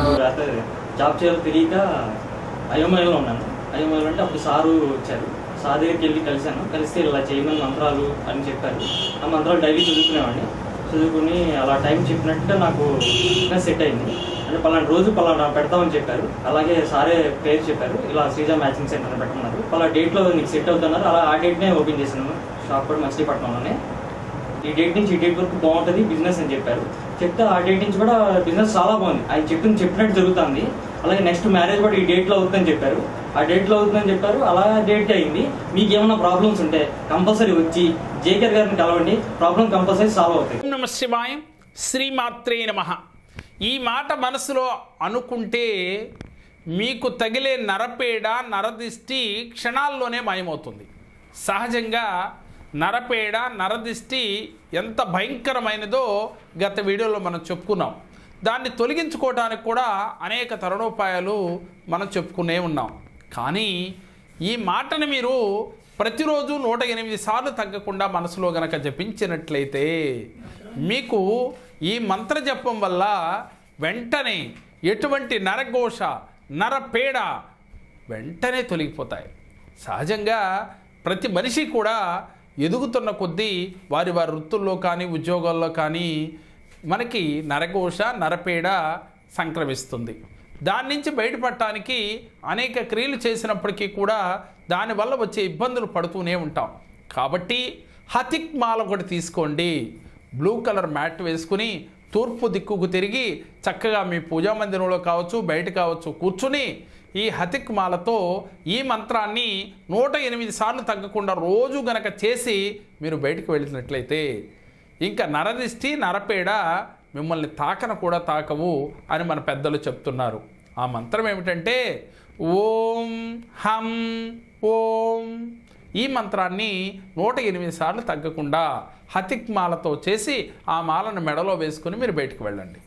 నాకు జాబ్ చేయాలో తెలియక అయోమయంలో ఉన్నాను. అయోమయంలో అంటే అప్పుడు సారు వచ్చారు. సార్ దగ్గరికి వెళ్ళి కలిశాను. కలిస్తే ఇలా చేయమని మంత్రాలు అని చెప్పారు. ఆ మంత్రాలు డైలీ చదువుకునేవాడిని. చదువుకుని అలా టైం చెప్పినట్టుగా నాకు సెట్ అయింది. అంటే పలానా రోజు పలానా పెడతామని చెప్పారు. అలాగే సారే పేరు చెప్పారు. ఇలా శ్రీజా మ్యాచింగ్ సెంటర్ అని పెట్టమన్నారు. పలా డేట్లో నీకు సెట్ అవుతున్నారు. అలా ఆ డేట్నే ఓపెన్ చేశాను. షాప్ కూడా మచిలీపట్నంలోనే ఈ డేట్ నుంచి ఈ డేట్ వరకు బాగుంటుంది బిజినెస్ అని చెప్పారు. చెప్తే ఆ డేట్ నుంచి కూడా బిజినెస్ చాలా బాగుంది. ఆయన చెప్పిన చెప్పినట్టు జరుగుతుంది. అలాగే నెక్స్ట్ మ్యారేజ్ కూడా ఈ డేట్లో అవుతుందని చెప్పారు. ఆ డేట్లో అవుతుందని చెప్పారు. అలా డేట్ అయింది. మీకు ఏమైనా ప్రాబ్లమ్స్ ఉంటే కంపల్సరీ వచ్చి జేకేర్ గారిని కలవండి. ప్రాబ్లం కంపల్సరీ సాల్వ్ అవుతాయి. ఓం నమ శివాయ. శ్రీమాత్రే నమ. ఈ మాట మనసులో అనుకుంటే మీకు తగిలే నరపేడ నరదిష్టి క్షణాల్లోనే మాయమవుతుంది. సహజంగా నరపేడ నరదిష్టి ఎంత భయంకరమైనదో గత వీడియోలో మనం చెప్పుకున్నాం. దాన్ని తొలగించుకోవడానికి కూడా అనేక తరుణోపాయాలు మనం చెప్పుకునే ఉన్నాం. కానీ ఈ మాటను మీరు ప్రతిరోజు నూట ఎనిమిది సార్లు తగ్గకుండా మనసులో గనక జపించినట్లయితే మీకు ఈ మంత్ర జపం వల్ల వెంటనే ఎటువంటి నరఘోష నరపేడ వెంటనే తొలగిపోతాయి. సహజంగా ప్రతి మనిషి కూడా ఎదుగుతున్న కొద్దీ వారి వారి వృత్తుల్లో కానీ ఉద్యోగాల్లో కానీ మనకి నరఘోష నరపేడ సంక్రమిస్తుంది. దాని నుంచి బయటపడటానికి అనేక క్రియలు చేసినప్పటికీ కూడా దానివల్ల వచ్చే ఇబ్బందులు పడుతూనే ఉంటాం. కాబట్టి హతిక్ మాల ఒకటి తీసుకోండి. బ్లూ కలర్ మ్యాట్ వేసుకుని తూర్పు దిక్కుకు తిరిగి చక్కగా మీ పూజా మందిరంలో కావచ్చు బయట కావచ్చు కూర్చుని ఈ హతిక్ మాలతో ఈ మంత్రాన్ని నూట ఎనిమిది సార్లు తగ్గకుండా రోజు గనక చేసి మీరు బయటకు వెళ్ళినట్లయితే ఇంకా నరదిష్టి నరపేడ మిమ్మల్ని తాకన కూడా తాకవు అని మన పెద్దలు చెప్తున్నారు. ఆ మంత్రం ఏమిటంటే ఓం హం ఓం ఈ మంత్రాన్ని నూట ఎనిమిది సార్లు తగ్గకుండా హతిక్ మాలతో చేసి ఆ మాలను మెడలో వేసుకుని మీరు బయటకు వెళ్ళండి.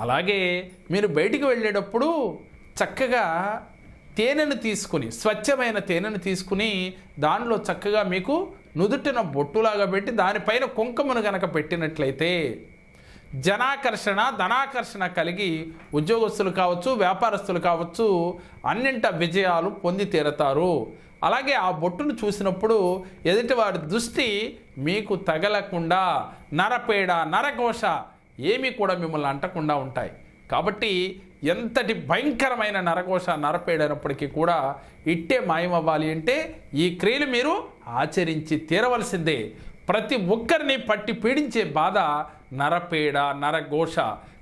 అలాగే మీరు బయటికి వెళ్ళేటప్పుడు చక్కగా తేనెను తీసుకుని స్వచ్ఛమైన తేనెను తీసుకుని దానిలో చక్కగా మీకు నుదుటిన బొట్టులాగా పెట్టి దానిపైన కుంకుమను గనక పెట్టినట్లయితే జనాకర్షణ ధనాకర్షణ కలిగి ఉద్యోగస్తులు కావచ్చు వ్యాపారస్తులు కావచ్చు అన్నింట విజయాలు పొంది తీరతారు. అలాగే ఆ బొట్టును చూసినప్పుడు ఎదుటివారి దృష్టి మీకు తగలకుండా నరపేడ నరఘోష ఏమీ కూడా మిమ్మల్ని అంటకుండా ఉంటాయి. కాబట్టి ఎంతటి భయంకరమైన నరఘోష నరపేడైనప్పటికీ కూడా ఇట్టే మాయమవ్వాలి అంటే ఈ క్రియలు మీరు ఆచరించి తీరవలసిందే. ప్రతి ఒక్కరిని పట్టి పీడించే బాధ నరపేడ నరఘోష.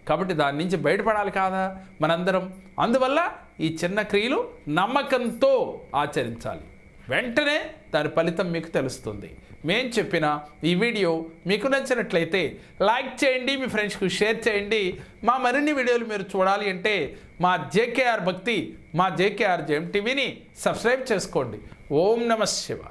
కాబట్టి దాని నుంచి బయటపడాలి కాదా? మనందరం. అందువల్ల ఈ చిన్న క్రియలు నమ్మకంతో ఆచరించాలి. వెంటనే దాని ఫలితం మీకు తెలుస్తుంది. మేం చెప్పిన ఈ వీడియో మీకు నచ్చినట్లయితే లైక్ చేయండి మీ ఫ్రెండ్స్కి షేర్ చేయండి. మా మరిన్ని వీడియోలు మీరు చూడాలి అంటే మా జేకేఆర్ భక్తి మా జేకేఆర్ జేఎం టీవీని సబ్స్క్రైబ్ చేసుకోండి. ఓం నమ శివ